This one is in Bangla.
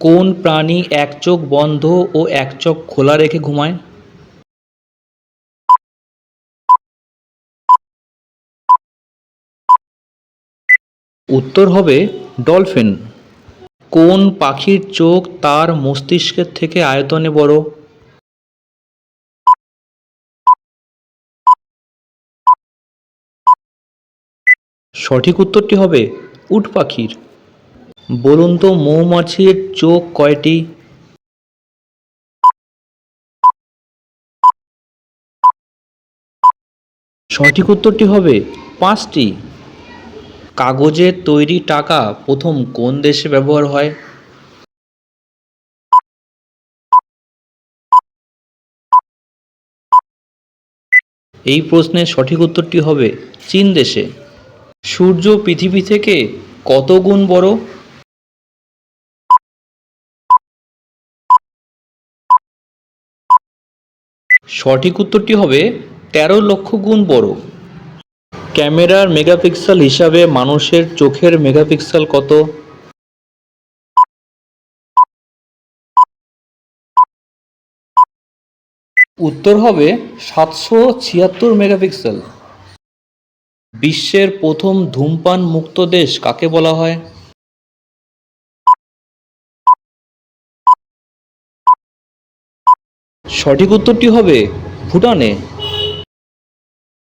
কোন প্রাণী এক চোখ বন্ধ ও এক চোখ খোলা রেখে ঘুমায়? উত্তর হবে ডলফিন। কোন পাখির চোখ তার মস্তিষ্কের থেকে আয়তনে বড়? সঠিক উত্তরটি হবে উট পাখির। বলুন তো মৌমাছির চোখ কয়টি? সঠিক উত্তরটি হবে পাঁচটি। কাগজের তৈরি টাকা প্রথম কোন দেশে ব্যবহার হয়? এই প্রশ্নের সঠিক উত্তরটি হবে চীন দেশে। সূর্য পৃথিবী থেকে কত গুণ বড়? সঠিক উত্তরটি হবে তেরো লক্ষ গুণ বড়। ক্যামেরার মেগাপিক্সেল হিসাবে মানুষের চোখের মেগাপিক্সেল কত? উত্তর হবে সাতশো ছিয়াত্তর মেগাপিক্সেল। বিশ্বের প্রথম ধূমপান মুক্ত দেশ কাকে বলা হয়? সঠিক উত্তরটি হবে ভুটানে।